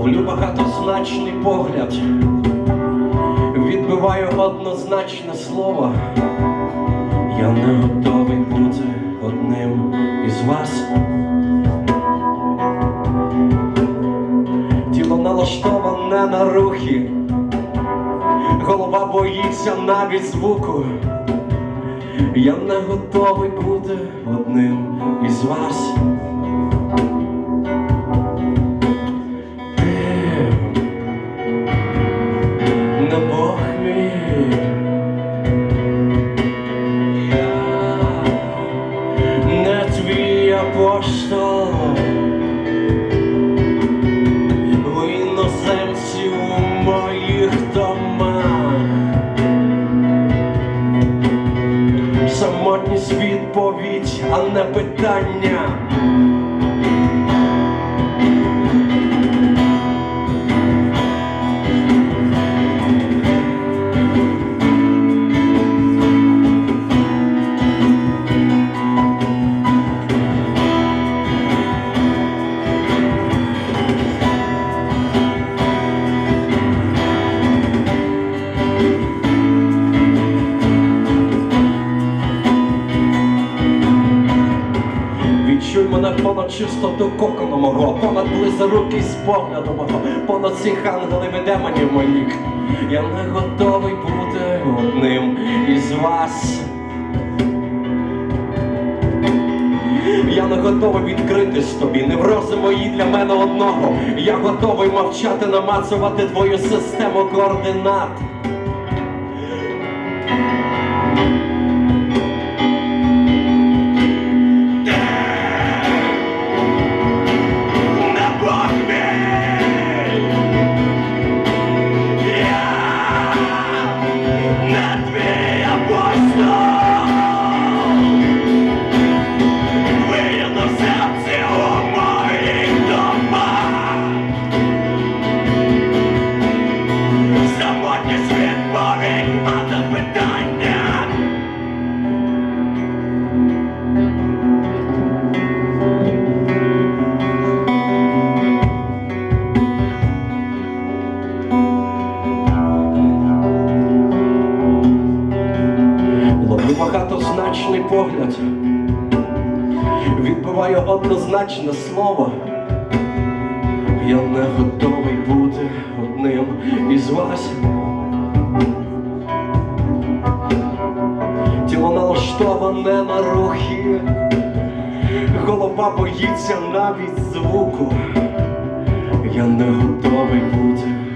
Ловлю багатозначний погляд, відбиваю однозначне слово. Я не готовий бути одним із вас. Тіло налаштоване на рухи, голова боїться навіть звуку. Я не готовий бути одним із вас. Твій в Ви іноземці у моїх домах. Самотність відповідь, а не питання. Мене понад чистоту кокону мого, понад близорукість погляду мого, понад всіх ангелів і демонів моїх. Я не готовий бути одним із вас. Я не готовий відкритись тобі, неврози мої для мене одного. Я готовий мовчати, намацувати твою систему координат. Багатозначний погляд, відбиваю однозначне слово. Я не готовий бути одним із вас. Тіло налаштоване на рухи, голова боїться навіть звуку. Я не готовий бути